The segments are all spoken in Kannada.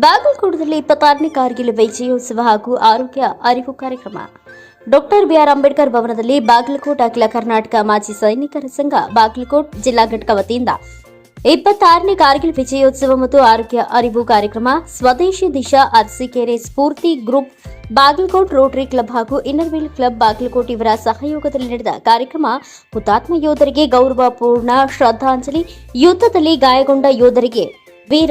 ಬಾಗಲಕೋಟದಲ್ಲಿ ಇಪ್ಪತ್ತಾರನೇ ಕಾರ್ಗಿಲ್ ವಿಜಯೋತ್ಸವ ಹಾಗೂ ಆರೋಗ್ಯ ಅರಿವು ಕಾರ್ಯಕ್ರಮ. ಡಾಕ್ಟರ್ ಬಿಆರ್ ಅಂಬೇಡ್ಕರ್ ಭವನದಲ್ಲಿ ಬಾಗಲಕೋಟ್ ಅಖಿಲ ಕರ್ನಾಟಕ ಮಾಜಿ ಸೈನಿಕರ ಸಂಘ ಬಾಗಲಕೋಟ್ ಜಿಲ್ಲಾ ಘಟಕ ವತಿಯಿಂದ ಇಪ್ಪತ್ತಾರನೇ ಕಾರ್ಗಿಲ್ ವಿಜಯೋತ್ಸವ ಮತ್ತು ಆರೋಗ್ಯ ಅರಿವು ಕಾರ್ಯಕ್ರಮ, Swadeshi Disha Arsikere Spoorthi group, Bagalkot Rotary Club ಹಾಗೂ ಇನ್ನರ್ವೀಲ್ ಕ್ಲಬ್ ಬಾಗಲಕೋಟ್ ಇವರ ಸಹಯೋಗದಲ್ಲಿ ನಡೆದ ಕಾರ್ಯಕ್ರಮ ಹುತಾತ್ಮ ಯೋಧರಿಗೆ ಗೌರವಪೂರ್ಣ ಶ್ರದ್ಧಾಂಜಲಿ. ಯುದ್ಧದಲ್ಲಿ ಗಾಯಗೊಂಡ ಯೋಧರಿಗೆ ವೀರ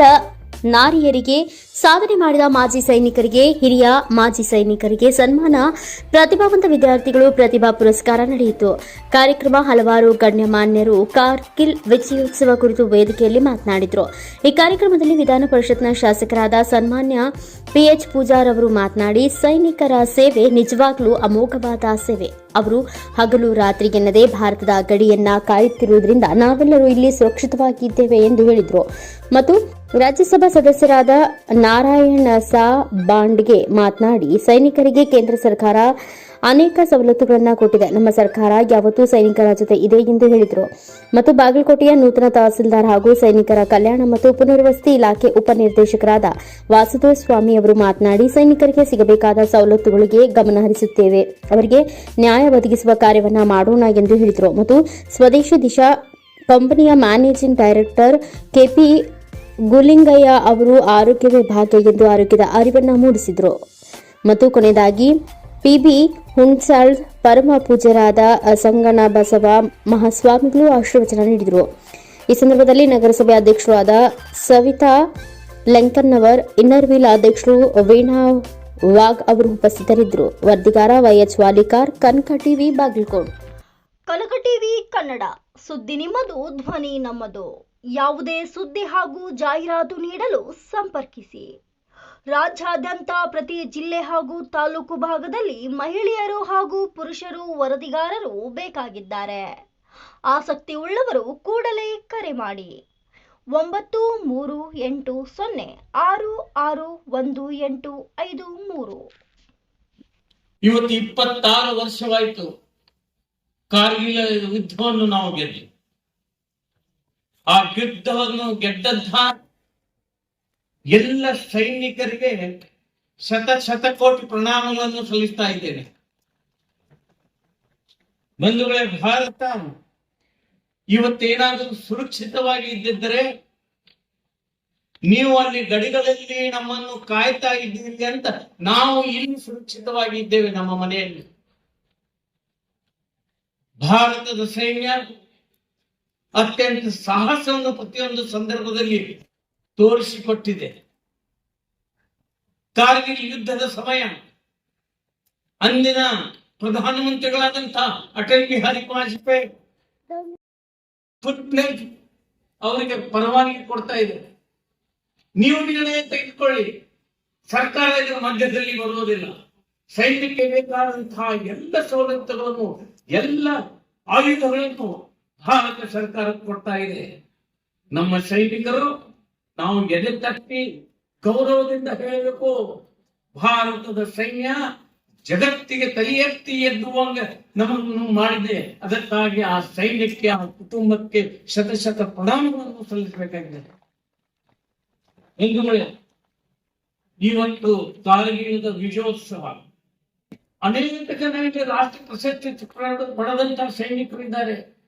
ನಾರಿಯರಿಗೆ ಸಾಧನೆ ಮಾಡಿದ ಮಾಜಿ ಸೈನಿಕರಿಗೆ, ಹಿರಿಯ ಮಾಜಿ ಸೈನಿಕರಿಗೆ ಸನ್ಮಾನ. ಪ್ರತಿಭಾವಂತ ವಿದ್ಯಾರ್ಥಿಗಳು ಪ್ರತಿಭಾ ಪುರಸ್ಕಾರ ನಡೆಯಿತು. ಕಾರ್ಯಕ್ರಮ ಹಲವಾರು ಗಣ್ಯಮಾನ್ಯರು ಕಾರ್ಗಿಲ್ ವಿಜಯೋತ್ಸವ ಕುರಿತು ವೇದಿಕೆಯಲ್ಲಿ ಮಾತನಾಡಿದರು. ಈ ಕಾರ್ಯಕ್ರಮದಲ್ಲಿ ವಿಧಾನ ಪರಿಷತ್ನ ಶಾಸಕರಾದ ಸನ್ಮಾನ್ಯ ಪಿಎಚ್ ಪೂಜಾರ್ ಅವರು ಮಾತನಾಡಿ, ಸೈನಿಕರ ಸೇವೆ ನಿಜವಾಗ್ಲೂ ಅಮೋಘವಾದ ಸೇವೆ. ಅವರು ಹಗಲು ರಾತ್ರಿ ಎನ್ನದೇ ಭಾರತದ ಗಡಿಯನ್ನ ಕಾಯುತ್ತಿರುವುದರಿಂದ ನಾವೆಲ್ಲರೂ ಇಲ್ಲಿ ಸುರಕ್ಷಿತವಾಗಿದ್ದೇವೆ ಎಂದು ಹೇಳಿದರು. ಮತ್ತು ರಾಜ್ಯಸಭಾ ಸದಸ್ಯರಾದ ನಾರಾಯಣ ಸಾ. ಬಾಂಡ್ಗೆ ಮಾತನಾಡಿ, ಸೈನಿಕರಿಗೆ ಕೇಂದ್ರ ಸರ್ಕಾರ ಅನೇಕ ಸವಲತ್ತುಗಳನ್ನು ಕೊಟ್ಟಿದೆ. ನಮ್ಮ ಸರ್ಕಾರ ಯಾವತ್ತೂ ಸೈನಿಕರ ಜೊತೆ ಇದೆ ಎಂದು ಹೇಳಿದರು. ಮತ್ತು ಬಾಗಲಕೋಟೆಯ ನೂತನ ತಹಸೀಲ್ದಾರ್ ಹಾಗೂ ಸೈನಿಕರ ಕಲ್ಯಾಣ ಮತ್ತು ಪುನರ್ವಸತಿ ಇಲಾಖೆ ಉಪನಿರ್ದೇಶಕರಾದ ವಾಸುದೇವ ಸ್ವಾಮಿ ಅವರು ಮಾತನಾಡಿ, ಸೈನಿಕರಿಗೆ ಸಿಗಬೇಕಾದ ಸವಲತ್ತುಗಳಿಗೆ ಗಮನ ಹರಿಸುತ್ತೇವೆ. ಅವರಿಗೆ ನ್ಯಾಯ ಒದಗಿಸುವ ಕಾರ್ಯವನ್ನ ಮಾಡೋಣ ಎಂದು ಹೇಳಿದರು. ಮತ್ತು ಸ್ವದೇಶಿ ದಿಶಾ ಕಂಪನಿಯ ಮ್ಯಾನೇಜಿಂಗ್ ಡೈರೆಕ್ಟರ್ ಕೆಪಿ ಗುಲಿಂಗಯ್ಯ ಅವರು ಆರೋಗ್ಯವೇ ಭಾಗ್ಯ ಎಂದು ಆರೋಗ್ಯದ ಅರಿವನ್ನು ಮೂಡಿಸಿದರು. ಮತ್ತು ಕೊನೆಯದಾಗಿ, ಪಿಬಿ ಹುಣ್ಸಾಳ್ ಪರಮ ಪೂಜ್ಯರಾದ ಸಂಗಣ ಬಸವ ಮಹಾಸ್ವಾಮಿಗಳು ಆಶೀರ್ವಚನ ನೀಡಿದರು. ಈ ಸಂದರ್ಭದಲ್ಲಿ ನಗರಸಭೆ ಅಧ್ಯಕ್ಷರಾದ ಸವಿತಾ ಲೆಂಕನ್ನವರ್ ಇನ್ನರ್ವೀಲ್ ಅಧ್ಯಕ್ಷರು ವೀಣಾ ವಾಗ್ ಅವರು ಉಪಸ್ಥಿತರಿದ್ದರು. ವರದಿಗಾರ YH Walikar, Kanaka TV Bagalkot. Kanaka TV Kannada. ಸುದ್ದಿ ನಿಮ್ಮದು, ಧ್ವನಿ ನಮ್ಮದು. ಯಾವುದೇ ಸುದ್ದಿ ಹಾಗೂ ಜಾಹೀರಾತು ನೀಡಲು ಸಂಪರ್ಕಿಸಿ. ರಾಜ್ಯಾದ್ಯಂತ ಪ್ರತಿ ಜಿಲ್ಲೆ ಹಾಗೂ ತಾಲೂಕು ಭಾಗದಲ್ಲಿ ಮಹಿಳೆಯರು ಹಾಗೂ ಪುರುಷರು ವರದಿಗಾರರು ಬೇಕಾಗಿದ್ದಾರೆ. ಆಸಕ್ತಿ ಉಳ್ಳವರು ಕೂಡಲೇ ಕರೆ ಮಾಡಿ. ಒಂಬತ್ತು ಮೂರು ಎಂಟು ಸೊನ್ನೆ ಆರು ಆರು ಒಂದು ಎಂಟು ಐದು ಮೂರು. ಇವತ್ತು ಇಪ್ಪತ್ತಾರು ವರ್ಷವಾಯಿತು. ಕಾರ್ಗಿಲ್ ಯುದ್ಧವನ್ನು ನಾವು ಗೆದ್ದು ಆ ಯುದ್ಧವನ್ನು ಗೆದ್ದಂಥ ಎಲ್ಲ ಸೈನಿಕರಿಗೆ ಶತ ಶತಕೋಟಿ ಪ್ರಣಾಮಗಳನ್ನು ಸಲ್ಲಿಸ್ತಾ ಇದ್ದೇನೆ. ಬಂಧುಗಳೇ, ಭಾರತ ಇವತ್ತೇನಾದರೂ ಸುರಕ್ಷಿತವಾಗಿ ಇದ್ದಿದ್ದರೆ ನೀವು ಅಲ್ಲಿ ಗಡಿಗಳಲ್ಲಿ ನಮ್ಮನ್ನು ಕಾಯ್ತಾ ಇದ್ದೀರಿ ಅಂತ ನಾವು ಇಲ್ಲಿ ಸುರಕ್ಷಿತವಾಗಿ ಇದ್ದೇವೆ ನಮ್ಮ ಮನೆಯಲ್ಲಿ. ಭಾರತದ ಸೈನ್ಯ ಅತ್ಯಂತ ಸಾಹಸವನ್ನು ಪ್ರತಿಯೊಂದು ಸಂದರ್ಭದಲ್ಲಿ ತೋರಿಸಿಕೊಟ್ಟಿದೆ. ಕಾರ್ಗಿಲ್ ಯುದ್ಧದ ಸಮಯ. ಅಂದಿನ ಪ್ರಧಾನಮಂತ್ರಿಗಳಾದಂತಹ ಅಟಲ್ ಬಿಹಾರಿ ವಾಜಪೇಯಿ ಅವರಿಗೆ ಪರವಾನಗಿ ಕೊಡ್ತಾ ಇದೆ. ನೀವು ನಿರ್ಣಯ ತೆಗೆದುಕೊಳ್ಳಿ. ಸರ್ಕಾರ ಇದರ ಮಧ್ಯದಲ್ಲಿ ಬರುವುದಿಲ್ಲ. ಸೈನ್ಯಕ್ಕೆ ಬೇಕಾದಂತಹ ಎಲ್ಲ ಸವಲತ್ತುಗಳನ್ನು, ಎಲ್ಲ ಆಯುಧಗಳನ್ನು ಭಾರತ ಸರ್ಕಾರ ಕೊಡ್ತಾ ಇದೆ. ನಮ್ಮ ಸೈನಿಕರು ನಾವು ಎದೆ ತಟ್ಟಿ ಗೌರವದಿಂದ ಹೇಳಬೇಕು, ಭಾರತದ ಸೈನ್ಯ ಜಗತ್ತಿಗೆ ತಲೆ ಎತ್ತಿ ಎದ್ದುವಂಗ ನಮ್ಮನ್ನು ಮಾಡಿದೆ. ಅದಕ್ಕಾಗಿ ಆ ಸೈನ್ಯಕ್ಕೆ, ಆ ಕುಟುಂಬಕ್ಕೆ ಶತಶತ ಪ್ರಣಾಮಗಳನ್ನು ಸಲ್ಲಿಸಬೇಕಾಗಿದೆ. ಹಿಂದುಗಳೇ ಇವತ್ತು ಕಾರ್ಗಿಲದ ವಿಜಯೋತ್ಸವ. ಅನೇಕ ಜನರಿಗೆ ರಾಷ್ಟ್ರ ಪ್ರಶಸ್ತಿ ಪಡೆದ- ಪಡೆದಂತಹ ಸೈನಿಕರು ಇದ್ದಾರೆ.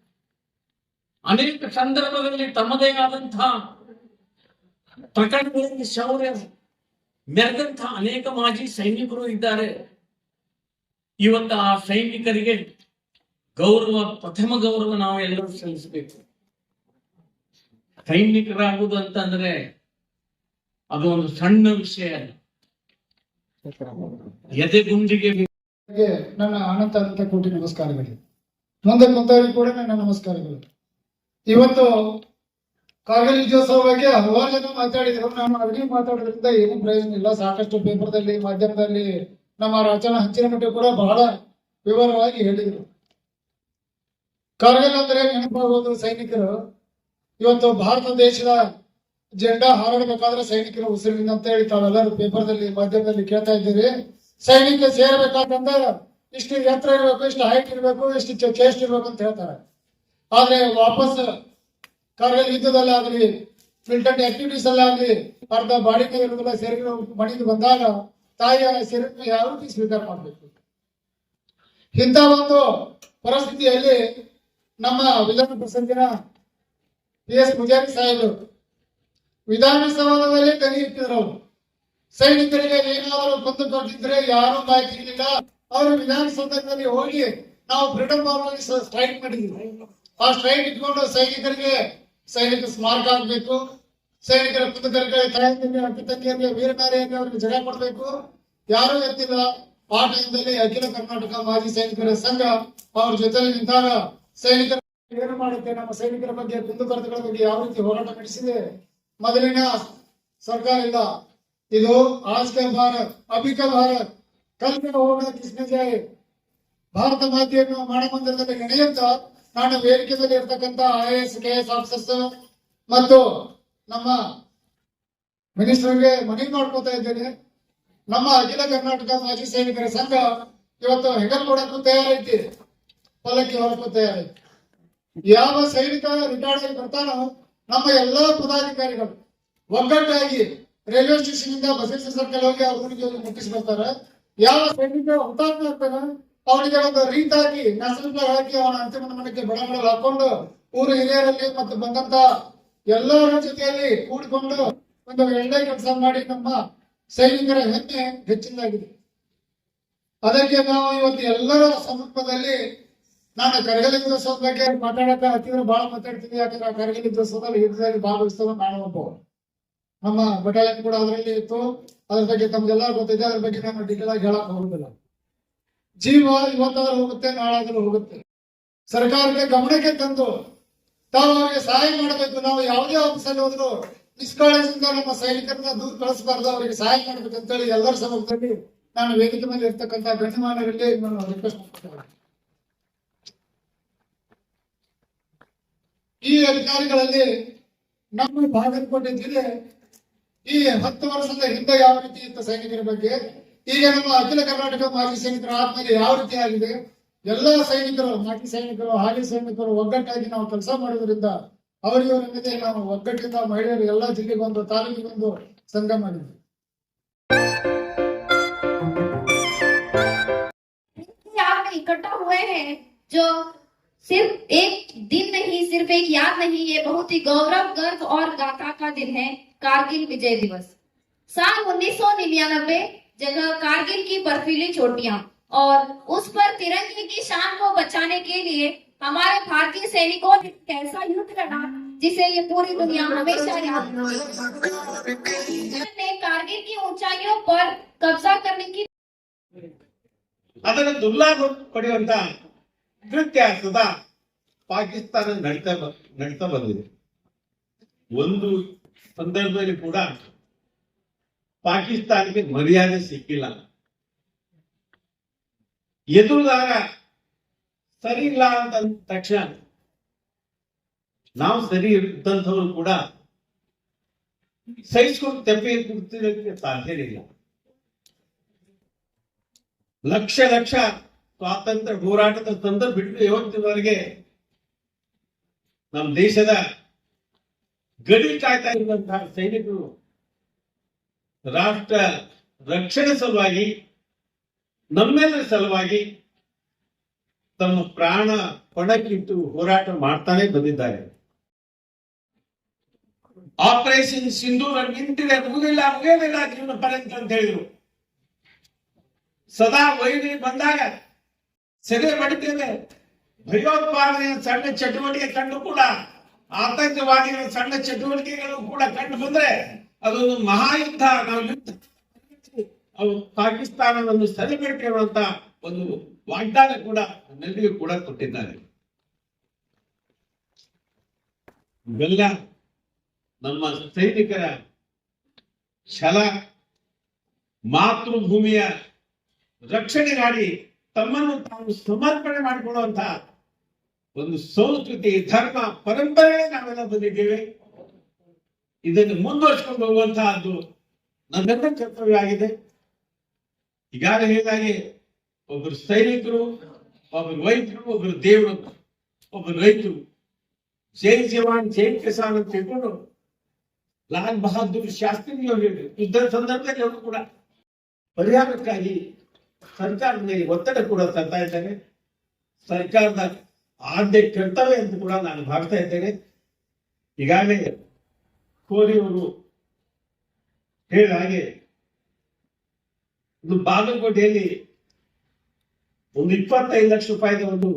ಅನೇಕ ಸಂದರ್ಭದಲ್ಲಿ ತಮ್ಮದೇ ಆದಂತಹ ಪ್ರಕರಣಗಳಲ್ಲಿ ಶೌರ್ಯ ಮೆರೆದಂತಹ ಅನೇಕ ಮಾಜಿ ಸೈನಿಕರು ಇದ್ದಾರೆ. ಇವತ್ತು ಆ ಸೈನಿಕರಿಗೆ ಗೌರವ, ಪ್ರಥಮ ಗೌರವ ನಾವು ಎಲ್ಲರೂ ಸಲ್ಲಿಸಬೇಕು. ಸೈನಿಕರಾಗುವುದು ಅಂತಂದ್ರೆ ಅದು ಒಂದು ಸಣ್ಣ ವಿಷಯ ಅಲ್ಲ. ಎದೆಗುಂಡಿಗೆ ಗೆ ನನ್ನ ಅನಂತ ಅನಂತ ಕೋಟಿ ನಮಸ್ಕಾರಗಳು. ಮುಂದೆ ಕುಂತವರಿಗೆ ಕೂಡ ನನ್ನ ನಮಸ್ಕಾರಗಳು. ಇವತ್ತು ಕಾರ್ಗಿಲ್ ವಿಜಯೋತ್ಸವ ಬಗ್ಗೆ ಹಲವಾರು ಜನ ಮಾತಾಡಿದ್ರು. ನಾನು ಅಡಿಗೆ ಮಾತಾಡೋದ್ರಿಂದ ಏನು ಪ್ರಯೋಜನ ಇಲ್ಲ. ಸಾಕಷ್ಟು ಪೇಪರ್ದಲ್ಲಿ, ಮಾಧ್ಯಮದಲ್ಲಿ ನಮ್ಮ ರಚನಾ ಹಂಚಿನ ಮಟ್ಟ ಕೂಡ ಬಹಳ ವಿವರವಾಗಿ ಹೇಳಿದ್ರು. ಕಾರ್ಗಿಲ್ ಅಂದ್ರೆ ನೆನಪಾಗೋದು ಸೈನಿಕರು. ಇವತ್ತು ಭಾರತ ದೇಶದ ಜೆಂಡಾ ಹಾರಡಬೇಕಾದ್ರೆ ಸೈನಿಕರು ಉಸಿರಿನಿಂದ ಅಂತ ಹೇಳಿ ತಾವೆಲ್ಲರೂ ಪೇಪರ್ದಲ್ಲಿ, ಮಾಧ್ಯಮದಲ್ಲಿ ಕೇಳ್ತಾ ಇದ್ದೀರಿ. ಸೈನಿಕ ಸೇರ್ಬೇಕಾದಂದ್ರೆ ಇಷ್ಟು ಎತ್ತರ ಇರಬೇಕು, ಇಷ್ಟು ಹೈಟ್ ಇರಬೇಕು, ಇಷ್ಟು ಚೇಸ್ಟ್ ಇರ್ಬೇಕು ಅಂತ ಹೇಳ್ತಾರೆ. ಆದ್ರೆ ವಾಪಸ್ ಕಾರ್ಗಿಲ್ ಯುದ್ಧದಲ್ಲಾಗ್ಲಿ ಮಿಲಿಟೆಂಟ್ ಆಕ್ಟಿವಿಟೀಸ್ ಅಲ್ಲಾಗ್ಲಿ ಅರ್ಧ ಬಾಡಿಗೆ ಇರೋದಿಲ್ಲ ಸೇರಿನ ಮಣಿದು ಬಂದಾಗ ತಾಯಿಯ ಸೇರಿ ಯಾವ ರೀತಿ ಸ್ವೀಕಾರ ಮಾಡಬೇಕು? ಇಂಥ ಒಂದು ಪರಿಸ್ಥಿತಿಯಲ್ಲಿ ನಮ್ಮ ವಿಧಾನ ಪ್ರಸಂಗಿನ ಪಿ ಎಸ್ ಪೂಜಾರಿ ಸಾಹೇಬರು ವಿಧಾನಸೌಧದಲ್ಲಿ ಕೈ ಇಟ್ಟಿದ್ರು. ಅವರು ಸೈನಿಕರಿಗೆ ಏನಾದರೂ ಕೊಂದು ಕೊಟ್ಟಿದ್ರೆ ಯಾರು ಮಾಹಿತಿ ಇರಲಿಲ್ಲ. ಅವರು ವಿಧಾನಸೌಧದಲ್ಲಿ ಹೋಗಿ ನಾವು ಫ್ರೀಡಮ್ ಸ್ಟ್ರೈಕ್ ಮಾಡಿದ್ವಿ. ಆ ಸ್ಟ್ರೈಕ್ ಇಟ್ಕೊಂಡು ಸೈನಿಕರಿಗೆ ಸೈನಿಕ ಸ್ಮಾರಕ ಆಗ್ಬೇಕು ಸೈನಿಕರ ಪುಸ್ತಕರಿಗೆ ತಾಯಂದಿರಿಗೆ ಅಕ್ಕ ತಂಗಿಯರಿಗೆ ವೀರನಾರಿಯರಿಗೆ ಅವರಿಗೆ ಜಗ ಕೊಡಬೇಕು ಯಾರು ಎತ್ತಿಲ್ಲ. ಆ ಅಖಿಲ ಕರ್ನಾಟಕ ಮಾಜಿ ಸೈನಿಕರ ಸಂಘ ಅವ್ರ ಜೊತೆಲಿ ನಿಂತಾಗ ಸೈನಿಕರ ಏನು ಮಾಡುತ್ತೆ? ನಮ್ಮ ಸೈನಿಕರ ಬಗ್ಗೆ ಕುಂದುಕೊರತೆಗಳ ಬಗ್ಗೆ ಯಾವ ರೀತಿ ಹೋರಾಟ ನಡೆಸಿದೆ? ಮೊದಲಿನ ಸರ್ಕಾರ ಇಲ್ಲ. ಇದು ಆಸ್ಕ ಭಾರತ್, ಅಭಿಕ ಭಾರತ್, ಕಲ್ಪಿನ ಹೋಗದ ಹೋಗ ಕಿಸ್ನೆ ಜಾಯ್ ಭಾರತ ಮಾತೆಯನ್ನು ಮಾನಮಂದಿರದಲ್ಲಿ ನಡೆಯುತ್ತ ನಾನು ವೇದಿಕೆಯಲ್ಲಿ ಇರ್ತಕ್ಕಂತ I S K S officers ಮತ್ತು ನಮ್ಮ ಮಿನಿಸ್ಟರ್ಗೆ ಮನವಿ ಮಾಡ್ಕೋತಾ ಇದ್ದೇನೆ. ನಮ್ಮ ಅಖಿಲ ಕರ್ನಾಟಕ ಮಾಜಿ ಸೈನಿಕರ ಸಂಘ ಇವತ್ತು ಹೆಗಲ್ ಕೊಡಕ್ಕೂ ತಯಾರೈತಿ. ಪಲ್ಲಕ್ಕಿ ಹೊರಕ್ಕೂ ತಯಾರೈತಿ. ಯಾವ ಸೈನಿಕ ರಿಟೈರ್ಡ್ ಆಗಿ ಬರ್ತಾನೋ ನಮ್ಮ ಎಲ್ಲಾ ಪದಾಧಿಕಾರಿಗಳು ಒಗ್ಗಟ್ಟಾಗಿ ರೈಲ್ವೆ ಸ್ಟೇಷನ್ ಇಂದ ಬಸವೇಶ್ವರ ಸರ್ಕಲ್ ಹೋಗಿ ಅವ್ರಿಗೆ ಮುಟ್ಟಿಸಿ ಬರ್ತಾರೆ. ಯಾವ ಸೈನಿಕ ಹುತಾತ್ಮ ಆಗ್ತಾನ ಅವನಿಗೆ ಒಂದು ರೀತಾಗಿ ನ್ಯಾಷನಲ್ ಹಾಕಿ ಅವನ ಅಂತಿಮ ನಮನಕ್ಕೆ ಬಡ ಬಡ ಹಾಕೊಂಡು, ಊರು ಹಿರಿಯರಲ್ಲಿ ಮತ್ತು ಬಂದಂತ ಎಲ್ಲರ ಜೊತೆಯಲ್ಲಿ ಕೂಡಿಕೊಂಡು ಒಂದು ಎಳ್ಳೆ ಕೆಲಸ ಮಾಡಿ ನಮ್ಮ ಸೈನಿಕರ ಹೆಮ್ಮೆ ಹೆಚ್ಚಿನದಾಗಿದೆ. ಅದಕ್ಕೆ ನಾವು ಇವತ್ತು ಎಲ್ಲರ ಸಮೀಪದಲ್ಲಿ ನಾನು ಕರಗಲಿ ದಿವಸದ ಬಗ್ಗೆ ಮಾತಾಡಕ ಹತ್ತಿರ ಬಹಳ ಮಾತಾಡ್ತೀನಿ, ಯಾಕಂದ್ರೆ ಆ ಕರಗಲಿ ದಿವಸದಲ್ಲಿ ಯುದ್ಧದಲ್ಲಿ ಭಾಗವಹಿಸ್ತದ ನಾನು ಒಬ್ಬ ನಮ್ಮ ಬಟಾಲಿಯನ್ ಕೂಡ ಅದರಲ್ಲಿ ಇತ್ತು. ಅದ್ರ ಬಗ್ಗೆ ತಮ್ಗೆಲ್ಲ ಗೊತ್ತಿದೆ, ಅದ್ರ ಬಗ್ಗೆ ನಾನು ಡಿಟೇಲ್ ಆಗಿ ಹೇಳಕ್ ಹೋಗುದಿಲ್ಲ. ಜೀವ ಇವತ್ತಾದ್ರೂ ಹೋಗುತ್ತೆ, ನಾಳಾದ್ರೂ ಹೋಗುತ್ತೆ. ಸರ್ಕಾರಕ್ಕೆ ಗಮನಕ್ಕೆ ತಂದು ತಾವು ಅವರಿಗೆ ಸಹಾಯ ಮಾಡಬೇಕು. ನಾವು ಯಾವುದೇ ಆಫೀಸಲ್ಲಿ ಹೋದ್ರು ನಿಷ್ಕಾಳಜಿಯಿಂದ ನಮ್ಮ ಸೈನಿಕರನ್ನ ದೂರ ಕಳಿಸಬಾರ್ದು, ಅವರಿಗೆ ಸಹಾಯ ಮಾಡ್ಬೇಕಂತೇಳಿ ಎಲ್ಲರ ಸಮ್ಮುಖದಲ್ಲಿ ನಾನು ವೇದಿಕೆ ಮೇಲೆ ಇರ್ತಕ್ಕಂಥ ಗಣ್ಯಮಾನರಲ್ಲಿ ನಾನು ರಿಕ್ವೆಸ್ಟ್ ಮಾಡ್ತೇನೆ. ಈ ಅಧಿಕಾರಿಗಳಲ್ಲಿ ನಮ್ಮ ಜಿಲ್ಲೆ ಈ ಹತ್ತು ವರ್ಷದ ಹಿಂದೆ ಯಾವ ರೀತಿ ಇತ್ತು ಸೈನಿಕರ ಬಗ್ಗೆ? ಈಗ ನಮ್ಮ ಅಖಿಲ ಕರ್ನಾಟಕ ಮಾಜಿ ಸೈನಿಕರ ಆದ್ಮೇಲೆ ಯಾವ ರೀತಿ ಆಗಿದೆ ಎಲ್ಲ ಸೈನಿಕರು ಮಾಜಿ ಸೈನಿಕರು ಹಾಲಿ ಸೈನಿಕರು ಒಗ್ಗಟ್ಟಾಗಿ ನಾವು ಕೆಲಸ ಮಾಡೋದ್ರಿಂದ ಅವರಿವರಲ್ಲಿದೆ ನಾವು ಒಗ್ಗಟ್ಟಿಂದ ಮಹಿಳೆಯರು ಎಲ್ಲ ಜಿಲ್ಲೆಗೊಂದು ತಾಲೂಕಿಗೊಂದು ಸಂಘ ಮಾಡಿದ್ವಿ आप में इकट्ठा हुए हैं जो सिर्फ एक दिन नहीं सिर्फ एक याद नहीं ये बहुत ही गौरव गर्व और गाथा का दिन है कारगिल विजय दिवस साल उन्नीस जगह कारगिल की बर्फीली चोटियां और उस पर तिरंगे की शान को बचाने के लिए हमारे भारतीय सैनिकों ने एक ऐसा युद्ध लड़ा जिसे ये पूरी दुनिया हमेशा याद ने कारगिल की ऊंचाइयों पर कब्जा करने की ಅದರ ದುರ್ಲಾಭ ಪಡೆಯುವಂತ ಕೃತ್ಯ ಸದಾ ಪಾಕಿಸ್ತಾನ ನಡೀತಾ ಬ- ನಡೀತಾ ಬಂದಿದೆ ಒಂದು ಸಂದರ್ಭದಲ್ಲಿ ಕೂಡ ಪಾಕಿಸ್ತಾನಕ್ಕೆ ಮರ್ಯಾದೆ ಸಿಕ್ಕಿಲ್ಲ. ಎದುರುದಾರ ಸರಿ ಇಲ್ಲ ಅಂತ ತಕ್ಷಣ ನಾವು ಸರಿ ಇದ್ದಂಥವ್ರು ಕೂಡ ಸಹಿಸ್ಕೊಂಡು ತೆಪ್ಪೆ ಕುಡ್ತಿರೋದಕ್ಕೆ ಸಾಧ್ಯವಿಲ್ಲ ಲಕ್ಷ ಲಕ್ಷ ಸ್ವಾತಂತ್ರ್ಯ ಹೋರಾಟದ ಸಂದರ್ಭ ಬಿಟ್ಟು ಇವತ್ತಿನವರೆಗೆ ನಮ್ಮ ದೇಶದ ಗಡಿ ಕಾಯ್ತಾ ಇರುವಂತಹ ಸೈನಿಕರು ರಾಷ್ಟ್ರ ರಕ್ಷಣೆ ಸಲುವಾಗಿ ನಮ್ಮೆಲ್ಲರ ಸಲುವಾಗಿ ತಮ್ಮ ಪ್ರಾಣ ಪಣಕ್ಕಿಟ್ಟು ಹೋರಾಟ ಮಾಡ್ತಾನೆ ಬಂದಿದ್ದಾರೆ. ಆಪರೇಷನ್ ಸಿಂಧೂರ ನಿಂತಿದೆ ಮುಗಿಲ್ಲ ಮುಗಿಯೋದಿಲ್ಲ ಜೀವನ ಪರ್ಯಂತ ಅಂತ ಹೇಳಿದ್ರು. ಸದಾ ವೈರಿ ಬಂದಾಗ ಸೆರೆ ಬಡಿತೇವೆ ಭಯೋತ್ಪಾದನೆಯ ಸಣ್ಣ ಚಟುವಟಿಕೆ ಕಂಡು ಕೂಡ ಆತಂಕವಾದಿಗಳ ಸಣ್ಣ ಚಟುವಟಿಕೆಗಳು ಕೂಡ ಕಂಡು ಬಂದ್ರೆ ಅದೊಂದು ಮಹಾಯುದ್ಧ. ನಾವು ಯುದ್ಧ ಅವು ಪಾಕಿಸ್ತಾನವನ್ನು ಹೇಳುವಂತ ಒಂದು ವಾಗ್ದಾನ ಕೂಡ ನನ್ನಲ್ಲಿಯೂ ಕೂಡ ಕೊಟ್ಟಿದ್ದಾರೆ. ಬೆಲ್ಲ ನಮ್ಮ ಸೈನಿಕರ ಛಲ, ಮಾತೃಭೂಮಿಯ ರಕ್ಷಣೆಗಾಗಿ ತಮ್ಮನ್ನು ತಾವು ಸಮರ್ಪಣೆ ಮಾಡಿಕೊಳ್ಳುವಂತಹ ಒಂದು ಸಂಸ್ಕೃತಿ, ಧರ್ಮ ಪರಂಪರೆ ನಾವೆಲ್ಲ ಬಂದಿದ್ದೇವೆ. ಇದನ್ನು ಮುಂದುವರಿಸಿಕೊಂಡು ಹೋಗುವಂತಹದ್ದು ನನ್ನೆಲ್ಲ ಕರ್ತವ್ಯ ಆಗಿದೆ. ಈಗಾಗಲೇ ಹೇಳಿದಾಗೆ ಒಬ್ಬರು ಸೈನಿಕರು, ಒಬ್ಬರು ವೈದ್ಯರು, ಒಬ್ಬರು ದೇವರು, ಒಬ್ಬರು ರೈತರು. ಜೈ ಜವಾನ್, ಜೈ ಕಿಸಾನ್ ಅಂತ ಹೇಳ್ಕೊಂಡು ಲಾಲ್ ಬಹದ್ದೂರ್ ಶಾಸ್ತ್ರಿ ಹೇಳಿದ್ರು. ಯುದ್ಧದ ಸಂದರ್ಭದಲ್ಲಿ ಅವರು ಕೂಡ ಪರಿಹಾರಕ್ಕಾಗಿ ಸರ್ಕಾರದ ಮೇಲೆ ಒತ್ತಡ ಕೂಡ ತರ್ತಾ ಇದ್ದಾರೆ. ಸರ್ಕಾರದ ಆದ್ಯ ಕರ್ತವ್ಯ ಅಂತ ಕೂಡ ನಾನು ಭಾವಿಸ್ತಾ ಇದ್ದೇನೆ. ಈಗಾಗಲೇ ಕೋರಿ ಅವರು ಹೇಳಿದ ಹಾಗೆ ಒಂದು ಬಾಗಲಕೋಟೆಯಲ್ಲಿ ಒಂದು ಇಪ್ಪತ್ತೈದು ಲಕ್ಷ ರೂಪಾಯಿದ ಒಂದು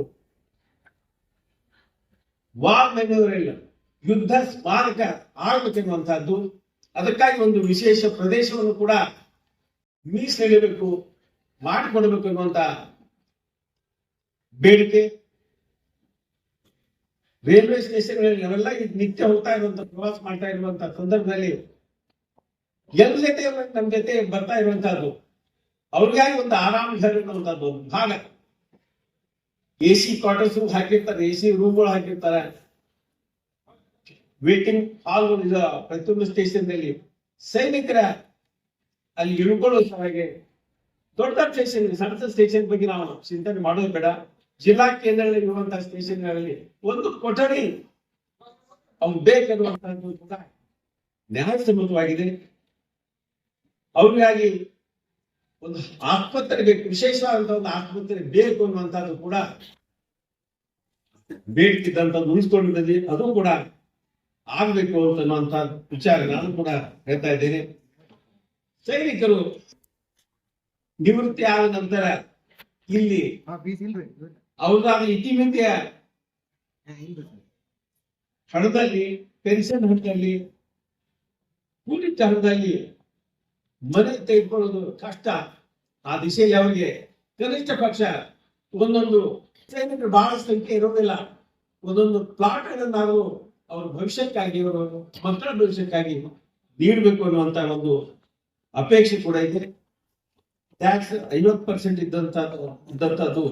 ವಾರ್ ಮೆಮೋರಿಯಲ್ ಯುದ್ಧ ಸ್ಮಾರಕ ಆಗಬೇಕೆನ್ನುವಂತಹದ್ದು ಅದಕ್ಕಾಗಿ ಒಂದು ವಿಶೇಷ ಪ್ರದೇಶವನ್ನು ಕೂಡ ಮೀಸಲಿಡಬೇಕು, ಮಾಡಿಕೊಡಬೇಕು ಎನ್ನುವಂತ ಬೇಡಿಕೆ. ರೈಲ್ವೆ ಸ್ಟೇಷನ್ಗಳಲ್ಲಿ ನಾವೆಲ್ಲ ನಿತ್ಯ ಹೋಗ್ತಾ ಇರುವಂತ, ಪ್ರವಾಸ ಮಾಡ್ತಾ ಇರುವಂತ ಸಂದರ್ಭದಲ್ಲಿ ಎಲ್ಲ ಜೊತೆ ನಮ್ಮ ಜೊತೆ ಬರ್ತಾ ಇರುವಂತಹದ್ದು ಅವ್ರಿಗಾಗಿ ಒಂದು ಆರಾಮ ಇರುವಂತಹದ್ದು? ಒಂದು ಭಾಗ ಎ ಸಿ ಕ್ವಾರ್ಟರ್ಸ್ ಹಾಕಿರ್ತಾರೆ ಎ ಸಿ ರೂಮ್ಗಳು ಹಾಕಿರ್ತಾರೆ. ವೇಟಿಂಗ್ ಹಾಲ್ ಪ್ರತಿಯೊಂದು ಸ್ಟೇಷನ್ನಲ್ಲಿ. ಸೈನಿಕರ ಅಲ್ಲಿ ಇಳ್ಕೊಳ್ಳೋ ಹಾಗೆ. ದೊಡ್ಡ ಸ್ಟೇಷನ್ ಸಣ್ಣ ಸ್ಟೇಷನ್ ಬಗ್ಗೆ ನಾವು ಚಿಂತನೆ ಮಾಡೋದು ಬೇಡ. ಜಿಲ್ಲಾ ಕೇಂದ್ರಗಳಲ್ಲಿ ಇರುವಂತಹ ಸ್ಟೇಷನ್ಗಳಲ್ಲಿ ಒಂದು ಕೊಠಡಿ ಅವ್ನು ಬೇಕನ್ನುವಂತಹದ್ದು ಕೂಡ ನ್ಯಾಯಸಮ್ಮತವಾಗಿದೆ. ಅವರಿಗಾಗಿ ಒಂದು ಆಸ್ಪತ್ರೆ ಬೇಕು ವಿಶೇಷವಾದಂತಹ ಒಂದು ಆಸ್ಪತ್ರೆ ಬೇಕು ಅನ್ನುವಂಥದ್ದು ಕೂಡ ಬೇಡ್ತಿದ್ದಂತ ಉಳಿಸ್ಕೊಂಡಿದ್ದೀವಿ ಅದು ಕೂಡ ಆಗ್ಬೇಕು ಅನ್ನುವಂತ ವಿಚಾರ ನಾನು ಕೂಡ ಹೇಳ್ತಾ ಇದ್ದೇನೆ. ಸೈನಿಕರು ನಿವೃತ್ತಿ ಆದ ನಂತರ ಇಲ್ಲಿ ಅವ್ರದಾದ ಇತಿಮಿತಿಯ ಹಣದಲ್ಲಿ ಪೆನ್ಷನ್ ಹಣದಲ್ಲಿ ಕೂಲಿ ಹಣದಲ್ಲಿ ಮನೆ ತೆಗೆದುಕೊಳ್ಳೋದು ಕಷ್ಟ. ಆ ದಿಶೆಯಲ್ಲಿ ಅವರಿಗೆ ಕನಿಷ್ಠ ಪಕ್ಷ ಒಂದೊಂದು ಸೈನಿಕರು ಬಹಳ ಸಂಖ್ಯೆ ಇರೋದಿಲ್ಲ. ಒಂದೊಂದು ಪ್ಲಾಟ್ ನಾವು ಅವ್ರ ಭವಿಷ್ಯಕ್ಕಾಗಿ ಅವರ ಮಕ್ಕಳ ಭವಿಷ್ಯಕ್ಕಾಗಿ ನೀಡಬೇಕು ಅನ್ನುವಂತ ಒಂದು ಅಪೇಕ್ಷೆ ಕೂಡ ಇದೆ. ಟ್ಯಾಕ್ಸ್ ಐವತ್ತು ಪರ್ಸೆಂಟ್ ಇದ್ದಂತ ಇದ್ದಂತದ್ದು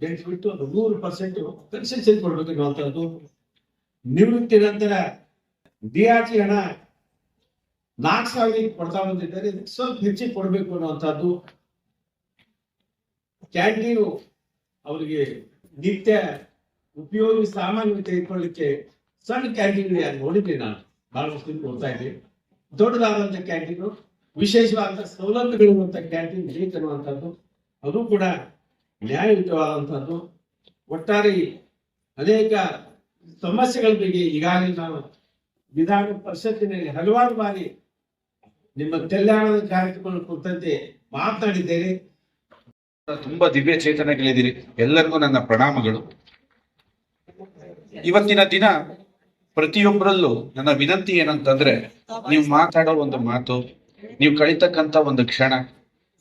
ಬಿಟ್ಟು ಒಂದು ನೂರು ಪರ್ಸೆಂಟ್ ಕನ್ಸೆಷನ್ ಕೊಡ್ಬೇಕು ಅನ್ನುವಂಥದ್ದು ನಿವೃತ್ತಿ ನಂತರ ಡಿಆರ್ಟಿ ಹಣ ನಾಲ್ಕು ಸಾವಿರ ಕೊಡ್ತಾ ಬಂದಿದ್ದಾರೆ. ಸ್ವಲ್ಪ ಹೆಚ್ಚಿಗೆ ಕೊಡಬೇಕು ಅನ್ನುವಂಥದ್ದು ಕ್ಯಾಂಟೀನು ಅವರಿಗೆ ನಿತ್ಯ ಉಪಯೋಗಿ ಸಾಮಾನ್ಯ ತೆಗೆದುಕೊಳ್ಳಿಕ್ಕೆ ಸಣ್ಣ ಕ್ಯಾಂಟೀನ್ ನೋಡಿದ್ದೆ ನಾನು. ಬಹಳಷ್ಟು ನೋಡ್ತಾ ಇದ್ದೀನಿ ದೊಡ್ಡದಾದಂಥ ಕ್ಯಾಂಟೀನು, ವಿಶೇಷವಾದಂಥ ಸೌಲಭ್ಯಗಳಿರುವಂಥ ಕ್ಯಾಂಟೀನ್ ಬೇಕನ್ನುವಂಥದ್ದು ಅದು ಕೂಡ ನ್ಯಾಯಯುತವಾದಂಥದ್ದು ಒಟ್ಟಾರೆ ಅನೇಕ ಸಮಸ್ಯೆಗಳ ಬಗ್ಗೆ ಈಗಾಗಲೇ ನಾನು ವಿಧಾನ ಪರಿಷತ್ತಿನಲ್ಲಿ ಹಲವಾರು ಬಾರಿ ನಿಮ್ಮ ಕಲ್ಯಾಣದ ಕಾರ್ಯಕ್ರಮ ಕುರಿತಂತೆ ಮಾತನಾಡಿದ್ದೇನೆ. ತುಂಬಾ ದಿವ್ಯ ಚೇತನಗಳಿದ್ದೀರಿ ಎಲ್ಲರಿಗೂ ನನ್ನ ಪ್ರಣಾಮಗಳು. ಇವತ್ತಿನ ದಿನ ಪ್ರತಿಯೊಬ್ಬರಲ್ಲೂ ನನ್ನ ವಿನಂತಿ ಏನಂತಂದ್ರೆ, ನೀವು ಮಾತಾಡೋ ಒಂದು ಮಾತು, ನೀವು ಕಳಿತಕ್ಕಂತ ಒಂದು ಕ್ಷಣ,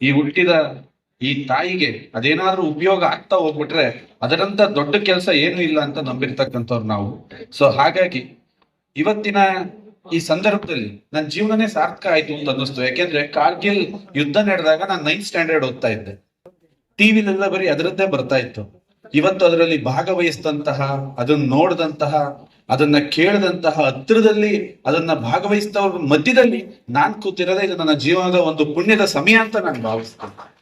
ಈ ಹುಟ್ಟಿದ ಈ ತಾಯಿಗೆ ಅದೇನಾದ್ರೂ ಉಪಯೋಗ ಆಗ್ತಾ ಹೋಗ್ಬಿಟ್ರೆ ಅದರಂತ ದೊಡ್ಡ ಕೆಲಸ ಏನು ಇಲ್ಲ ಅಂತ ನಂಬಿರ್ತಕ್ಕಂಥವ್ರು ನಾವು. ಸೊ ಹಾಗಾಗಿ ಇವತ್ತಿನ ಈ ಸಂದರ್ಭದಲ್ಲಿ ನನ್ನ ಜೀವನನೇ ಸಾರ್ಥಕ ಆಯ್ತು ಅಂತ ಅನ್ನಿಸ್ತು. ಯಾಕೆಂದ್ರೆ ಕಾರ್ಗಿಲ್ ಯುದ್ಧ ನಡೆದಾಗ ನಾನು ನೈನ್ತ್ ಸ್ಟ್ಯಾಂಡರ್ಡ್ ಓದ್ತಾ ಇದ್ದೆ. ಟಿವಿಲೆಲ್ಲ ಬರೀ ಅದರದ್ದೇ ಬರ್ತಾ ಇತ್ತು. ಇವತ್ತು ಅದರಲ್ಲಿ ಭಾಗವಹಿಸಿದಂತಹ ಅದನ್ನ ನೋಡಿದಂತಹ, ಅದನ್ನ ಕೇಳದಂತಹ ಹತ್ತಿರದಲ್ಲಿ, ಅದನ್ನ ಭಾಗವಹಿಸಿದವ್ರ ಮಧ್ಯದಲ್ಲಿ ನಾನ್ ಕೂತಿರೋದೇ ಇದು ನನ್ನ ಜೀವನದ ಒಂದು ಪುಣ್ಯದ ಸಮಯ ಅಂತ ನಾನು ಭಾವಿಸ್ತೇನೆ.